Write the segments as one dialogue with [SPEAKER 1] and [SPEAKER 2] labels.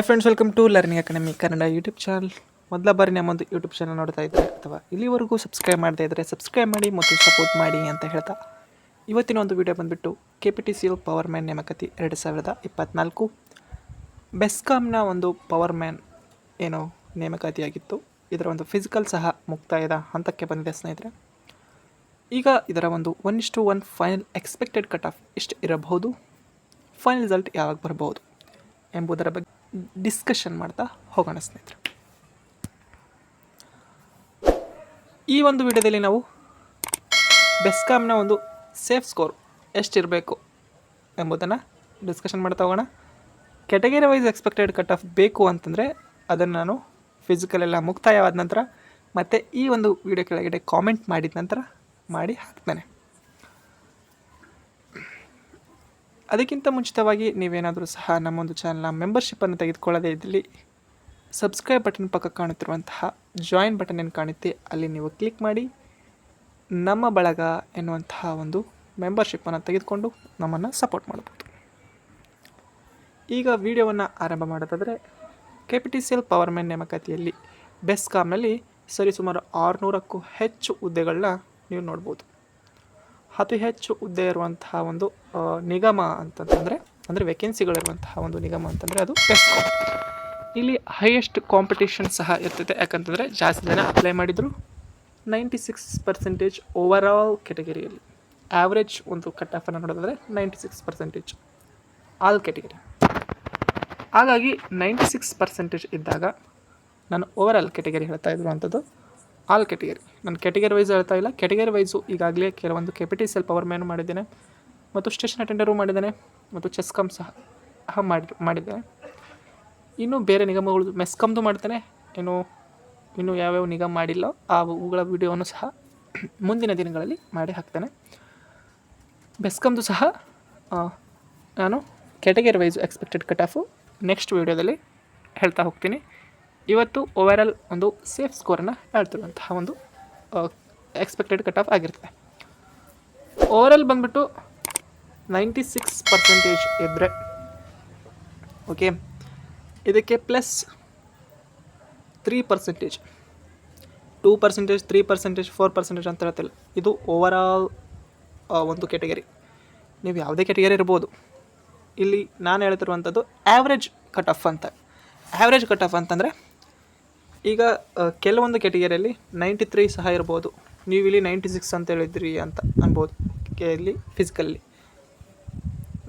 [SPEAKER 1] Hi friends welcome to learning academy Kannada YouTube channel ಮೊದಲ ಬಾರಿ ನಮ್ಮೊಂದು YouTube channel ನೋಡ್ತಾ ಇದ್ದರೆ ಅಥವಾ ಇಲ್ಲಿವರೆಗೂ ಸಬ್ಸ್ಕ್ರೈಬ್ ಮಾಡದೇ ಇದ್ದರೆ ಸಬ್ಸ್ಕ್ರೈಬ್ ಮಾಡಿ ಮತ್ತು ಸಪೋರ್ಟ್ ಮಾಡಿ ಅಂತ ಹೇಳ್ತಾ ಇವತ್ತಿನ ಒಂದು ವಿಡಿಯೋ ಬಂದುಬಿಟ್ಟು K P T C power man ನೇಮಕಾತಿ ಎರಡು ಸಾವಿರದ ಇಪ್ಪತ್ತ್ನಾಲ್ಕು ಬೆಸ್ಕಾಮ್ನ ಒಂದು ಪವರ್ ಮ್ಯಾನ್ ಏನು ನೇಮಕಾತಿಯಾಗಿತ್ತು. ಇದರ ಒಂದು ಫಿಸಿಕಲ್ ಸಹ ಮುಕ್ತಾಯದ ಹಂತಕ್ಕೆ ಬಂದಿದೆ ಸ್ನೇಹಿತರೆ. ಈಗ ಇದರ ಒಂದು ಒನ್ ಇಷ್ಟು one final expected cut off ಇಷ್ಟು ಇರಬಹುದು? ಫೈನಲ್ ರಿಸಲ್ಟ್ ಯಾವಾಗ ಬರಬಹುದು ಎಂಬುದರ ಬಗ್ಗೆ ಡಿಸ್ಕಷನ್ ಮಾಡ್ತಾ ಹೋಗೋಣ ಸ್ನೇಹಿತರೆ. ಈ ಒಂದು ವಿಡಿಯೋದಲ್ಲಿ ನಾವು ಬೆಸ್ಕಾಮ್ನ ಒಂದು ಸೇಫ್ ಸ್ಕೋರ್ ಎಷ್ಟಿರಬೇಕು ಎಂಬುದನ್ನು ಡಿಸ್ಕಷನ್ ಮಾಡ್ತಾ ಹೋಗೋಣ. Category wise expected cut off ಬೇಕು ಅಂತಂದರೆ ಅದನ್ನು ನಾನು ಫಿಸಿಕಲ್ ಎಲ್ಲ ಮುಕ್ತಾಯವಾದ ನಂತರ ಮತ್ತು ಈ ಒಂದು ವಿಡಿಯೋ ಕೆಳಗಡೆ ಕಾಮೆಂಟ್ ಮಾಡಿದ ನಂತರ ಮಾಡಿ ಹಾಕ್ತೇನೆ. ಅದಕ್ಕಿಂತ ಮುಂಚಿತವಾಗಿ ನೀವೇನಾದರೂ ಸಹ ನಮ್ಮೊಂದು ಚಾನಲ್ನ ಮೆಂಬರ್ಶಿಪ್ಪನ್ನು ತೆಗೆದುಕೊಳ್ಳದೇ ಇದ್ದಲ್ಲಿ ಸಬ್ಸ್ಕ್ರೈಬ್ ಬಟನ್ ಪಕ್ಕ ಕಾಣುತ್ತಿರುವಂತಹ ಜಾಯಿನ್ ಬಟನ್ ಏನು ಕಾಣುತ್ತೆ, ಅಲ್ಲಿ ನೀವು ಕ್ಲಿಕ್ ಮಾಡಿ ನಮ್ಮ ಬಳಗ ಎನ್ನುವಂತಹ ಒಂದು ಮೆಂಬರ್ಶಿಪ್ಪನ್ನು ತೆಗೆದುಕೊಂಡು ನಮ್ಮನ್ನು ಸಪೋರ್ಟ್ ಮಾಡ್ಬೋದು ಈಗ ವಿಡಿಯೋವನ್ನು ಆರಂಭ ಮಾಡೋದಾದರೆ K P T C L power men ನೇಮಕಾತಿಯಲ್ಲಿ ಬೆಸ್ಕಾಮ್ನಲ್ಲಿ ಸರಿಸುಮಾರು ಆರುನೂರಕ್ಕೂ ಹೆಚ್ಚು ಹುದ್ದೆಗಳನ್ನ ನೀವು ನೋಡ್ಬೋದು. ಅತಿ ಹೆಚ್ಚು ಹುದ್ದೆ ಇರುವಂತಹ ಒಂದು ನಿಗಮ ಅಂತಂತಂದರೆ, ಅಂದರೆ ವೇಕೆನ್ಸಿಗಳಿರುವಂತಹ ಒಂದು ನಿಗಮ ಅಂತಂದರೆ ಅದು ಪೆಸ್ಕೋ ಇಲ್ಲಿ ಹೈಯೆಸ್ಟ್ ಕಾಂಪಿಟೇಷನ್ ಸಹ ಇರ್ತೈತೆ. ಯಾಕಂತಂದರೆ ಜಾಸ್ತಿ ಜನ ಅಪ್ಲೈ ಮಾಡಿದರು. Ninety six percentage over all ಕೆಟಗರಿಯಲ್ಲಿ average ಒಂದು ಕಟ್ ಆಫನ್ನು ನೋಡೋದಾದರೆ ninety six percentage all category ಹಾಗಾಗಿ ನೈಂಟಿ ಸಿಕ್ಸ್ ಪರ್ಸೆಂಟೇಜ್ ಇದ್ದಾಗ ನಾನು ಓವರ್ ಆಲ್ ಕೆಟಗರಿ ಹೇಳ್ತಾ ಇರುವಂಥದ್ದು ಆಲ್ ಕೆಟಗರಿ ನಾನು ಕೆಟಗರಿ ವೈಸ್ ಹೇಳ್ತಾ ಇಲ್ಲ. ಕೆಟಗರಿ ವೈಸು ಈಗಾಗಲೇ ಕೆಲವೊಂದು ಕೆ ಸೆಲ್ ಪವರ್ ಮ್ಯಾನ್ ಮಾಡಿದ್ದೇನೆ. ಮತ್ತು ಸ್ಟೇಷನ್ ಅಟೆಂಡರು ಮಾಡಿದ್ದೇನೆ. ಮತ್ತು ಚೆಸ್ಕಾಮ್ ಸಹ ಸಹ ಮಾಡಿ, ಮಾಡಿದ್ದೇನೆ. ಇನ್ನು ಬೇರೆ ನಿಗಮಗಳು ಮೆಸ್ಕಮ್ದು ಮಾಡ್ತೇನೆ. ಇನ್ನು ಇನ್ನು ಯಾವ್ಯಾವ ನಿಗಮ ಮಾಡಿಲ್ಲ, ಆ ಅವುಗಳ ವಿಡಿಯೋವನ್ನು ಸಹ ಮುಂದಿನ ದಿನಗಳಲ್ಲಿ ಮಾಡಿ ಹಾಕ್ತೇನೆ. ಬೆಸ್ಕಮ್ದು ಸಹ ನಾನು category wise expected cut next ವೀಡಿಯೋದಲ್ಲಿ ಹೇಳ್ತಾ ಹೋಗ್ತೀನಿ. ಇವತ್ತು ಓವರಾಲ್ ಒಂದು ಸೇಫ್ ಸ್ಕೋರನ್ನು ಹೇಳ್ತಿರುವಂತಹ ಒಂದು ಎಕ್ಸ್ಪೆಕ್ಟೆಡ್ ಕಟ್ ಆಫ್ ಆಗಿರ್ತದೆ. ಓವರಾಲ್ ಬಂದ್ಬಿಟ್ಟು ನೈಂಟಿ ಸಿಕ್ಸ್ ಪರ್ಸೆಂಟೇಜ್ ಇದ್ದರೆ ಓಕೆ ಇದಕ್ಕೆ plus three percentage two percentage three percentage four percentage ಅಂತ ಹೇಳ್ತಿಲ್ಲ ಇದು ಓವರ್ ಆಲ್ ಒಂದು ಕೆಟಗರಿ ನೀವು ಯಾವುದೇ ಕೆಟಗರಿ ಇರ್ಬೋದು. ಇಲ್ಲಿ ನಾನು ಹೇಳ್ತಿರುವಂಥದ್ದು ಆ್ಯಾವ್ರೇಜ್ ಕಟ್ ಆಫ್ ಅಂತ. ಆ್ಯಾವ್ರೇಜ್ ಕಟ್ ಆಫ್ ಅಂತಂದರೆ ಈಗ ಕೆಲವೊಂದು ಕೆಟಗರಿಯಲ್ಲಿ ನೈಂಟಿ ತ್ರೀ ಸಹ ಇರ್ಬೋದು. ನೀವು ಇಲ್ಲಿ ನೈಂಟಿ ಸಿಕ್ಸ್ ಅಂತ ಹೇಳಿದ್ರಿ ಅಂತ ಅನ್ಬೋದು. ಇಲ್ಲಿ ಫಿಸಿಕಲ್ಲಿ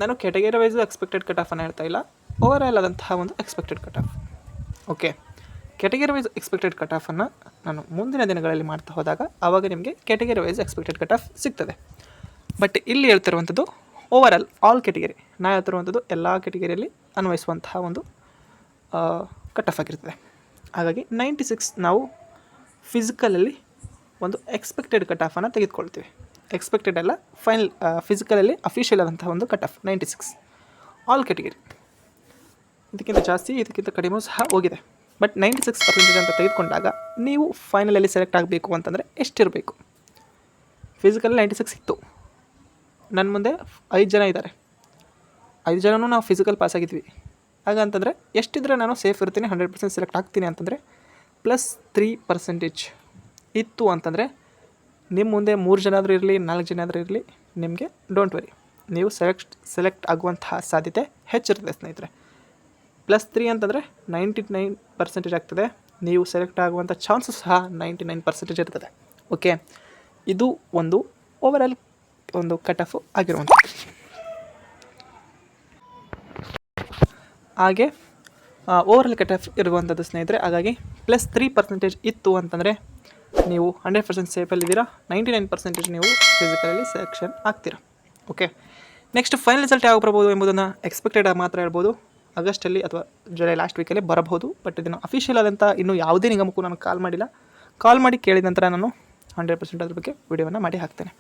[SPEAKER 1] ನಾನು ಕೆಟಗರಿ ವೈಸ್ ಎಕ್ಸ್ಪೆಕ್ಟೆಡ್ ಕಟ್ ಆಫನ್ನು ಹೇಳ್ತಾ ಇಲ್ಲ. ಓವರ್ ಆಲ್ ಆದಂತಹ ಒಂದು expected cut off okay category wise expected cut ಆಫನ್ನು ನಾನು ಮುಂದಿನ ದಿನಗಳಲ್ಲಿ ಮಾಡ್ತಾ ಹೋದಾಗ, ಆವಾಗ ನಿಮಗೆ category wise expected cut off ಸಿಗ್ತದೆ. ಬಟ್ ಇಲ್ಲಿ ಹೇಳ್ತಿರುವಂಥದ್ದು ಓವರ್ ಆಲ್ ಆಲ್ ಕೆಟಗರಿ ನಾ ಹೇಳ್ತಿರುವಂಥದ್ದು ಎಲ್ಲ ಕೆಟಗರಿಯಲ್ಲಿ ಅನ್ವಯಿಸುವಂತಹ ಒಂದು ಕಟ್ ಆಫ್ ಆಗಿರ್ತದೆ. ಹಾಗಾಗಿ ನೈಂಟಿ ಸಿಕ್ಸ್ ನಾವು ಫಿಸಿಕಲಲ್ಲಿ ಒಂದು ಎಕ್ಸ್ಪೆಕ್ಟೆಡ್ ಕಟ್ ಆಫನ್ನು ತೆಗೆದುಕೊಳ್ತೀವಿ. ಎಕ್ಸ್ಪೆಕ್ಟೆಡ್ ಅಲ್ಲ ಫೈನಲ್ ಫಿಸಿಕಲಲ್ಲಿ ಅಫಿಷಿಯಲ್ ಆದಂತಹ ಒಂದು cut off ninety six all category ಇದಕ್ಕಿಂತ ಜಾಸ್ತಿ, ಇದಕ್ಕಿಂತ ಕಡಿಮೆ ಸಹ ಹೋಗಿದೆ. ಬಟ್ ನೈಂಟಿ ಸಿಕ್ಸ್ ಪರ್ಸೆಂಟೇಜ್ ಅಂತ ತೆಗೆದುಕೊಂಡಾಗ ನೀವು ಫೈನಲಲ್ಲಿ ಸೆಲೆಕ್ಟ್ ಆಗಬೇಕು ಅಂತಂದರೆ ಎಷ್ಟಿರಬೇಕು? ಫಿಸಿಕಲ್ ನೈಂಟಿ ಸಿಕ್ಸ್ ಇತ್ತು. ನನ್ನ ಮುಂದೆ ಐದು ಜನ ಇದ್ದಾರೆ. ಐದು ಜನನೂ ನಾವು ಫಿಸಿಕಲ್ ಪಾಸ್ ಆಗಿದ್ವಿ. ಹಾಗಂತಂದರೆ ಎಷ್ಟಿದ್ರೆ ನಾನು ಸೇಫ್ ಇರ್ತೀನಿ ಹಂಡ್ರೆಡ್ ಪರ್ಸೆಂಟ್ ಸೆಲೆಕ್ಟ್ ಆಗ್ತೀನಿ ಅಂತಂದರೆ ಪ್ಲಸ್ ತ್ರೀ ಪರ್ಸೆಂಟೇಜ್ ಇತ್ತು ಅಂತಂದರೆ ನಿಮ್ಮ ಮುಂದೆ ಮೂರು ಜನ ಆದರೂ ಇರಲಿ, ನಾಲ್ಕು ಜನ ಆದರೂ ಇರಲಿ, ನಿಮಗೆ ಡೋಂಟ್ ವರಿ ನೀವು ಸೆಲೆಕ್ಟ್ ಸೆಲೆಕ್ಟ್ ಆಗುವಂತಹ ಸಾಧ್ಯತೆ ಹೆಚ್ಚಿರ್ತದೆ ಸ್ನೇಹಿತರೆ. ಪ್ಲಸ್ ತ್ರೀ ಅಂತಂದರೆ ನೈಂಟಿ ನೈನ್ ಪರ್ಸೆಂಟೇಜ್ ಆಗ್ತದೆ. ನೀವು ಸೆಲೆಕ್ಟ್ ಆಗುವಂಥ ಚಾನ್ಸಸ್ ಸಹ ನೈಂಟಿ ನೈನ್ ಪರ್ಸೆಂಟೇಜ್ ಇರ್ತದೆ. ಓಕೆ ಇದು ಒಂದು ಓವರಾಲ್ ಒಂದು ಕಟ್ ಆಫ್ ಆಗಿರುವಂಥದ್ದು. ಹಾಗೆ ಓವರಾಲ್ ಕಟ್ ಆಫ್ ಇರುವಂಥದ್ದು ಸ್ನೇಹಿತರೆ, ಹಾಗಾಗಿ ಪ್ಲಸ್ ತ್ರೀ ಪರ್ಸೆಂಟೇಜ್ ಇತ್ತು ಅಂತಂದರೆ ನೀವು ಹಂಡ್ರೆಡ್ ಪರ್ಸೆಂಟ್ ಸೇಫಲ್ಲಿದ್ದೀರಾ ನೈಂಟಿ ನೈನ್ ಪರ್ಸೆಂಟೇಜ್ ನೀವು ಫಿಸಿಕಲಲ್ಲಿ ಸೆಲೆಕ್ಷನ್ ಆಗ್ತೀರಾ ಓಕೆ ನೆಕ್ಸ್ಟ್ ಫೈನಲ್ ರಿಸಲ್ಟ್ ಯಾವಾಗ ಬರ್ಬೋದು ಎಂಬುದನ್ನು ಎಕ್ಸ್ಪೆಕ್ಟೆಡ್ ಮಾತ್ರ ಹೇಳ್ಬೋದು. ಆಗಸ್ಟಲ್ಲಿ ಅಥವಾ ಜುಲೈ ಲಾಸ್ಟ್ ವೀಕಲ್ಲಿ ಬರಬಹುದು ಬಟ್ ಇದನ್ನು ಅಫಿಷಿಯಲ್ ಆದಂಥ ಇನ್ನೂ ಯಾವುದೇ ನಿಗಮಕ್ಕೂ ನಾನು ಕಾಲ್ ಮಾಡಿಲ್ಲ. ಕಾಲ್ ಮಾಡಿ ಕೇಳಿದ ನಂತರ ನಾನು ಹಂಡ್ರೆಡ್ ಪರ್ಸೆಂಟ್ ಅದ್ರ ಬಗ್ಗೆ ವಿಡಿಯೋವನ್ನು ಮಾಡಿ ಹಾಕ್ತೇನೆ.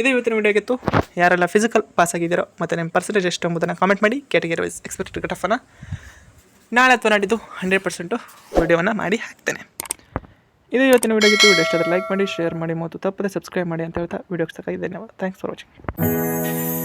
[SPEAKER 1] ಇದು ಇವತ್ತಿನ ವಿಡಿಯೋಗೆ ಇತ್ತು ಯಾರೆಲ್ಲ ಫಿಸಿಕಲ್ ಪಾಸ್ ಆಗಿದ್ದೀರೋ ಮತ್ತು ನಿಮ್ಮ ಪರ್ಸೆಂಟೇಜ್ ಎಷ್ಟು ಎಂಬುದನ್ನು ಕಾಮೆಂಟ್ ಮಾಡಿ. ಕ್ಯಾಟಗರಿ ವೈಸ್ ಎಕ್ಸ್ಪೆಕ್ಟೆಡ್ ಕಟ್ ಆಫನ್ನು ನಾಳೆ ಅಥವಾ ನಾಡಿದ್ದು ಹಂಡ್ರೆಡ್ ಪರ್ಸೆಂಟು ವಿಡಿಯೋವನ್ನು ಮಾಡಿ ಹಾಕ್ತೇನೆ. ಇದು ಇವತ್ತಿನ ವಿಡಿಯೋ ಇತ್ತು ವಿಡಿಯೋ ಇಷ್ಟ ಲೈಕ್ ಮಾಡಿ ಶೇರ್ ಮಾಡಿ, ಮತ್ತು ತಪ್ಪದೆ ಸಬ್ಸ್ಕ್ರೈಬ್ ಮಾಡಿ ಅಂತ ಹೇಳ್ತಾ ವಿಡಿಯೋಗೆ ಸಾಕಾಗಿ ಧನ್ಯವಾದ ಥ್ಯಾಂಕ್ಸ್ ಫಾರ್ ವಾಚಿಂಗ್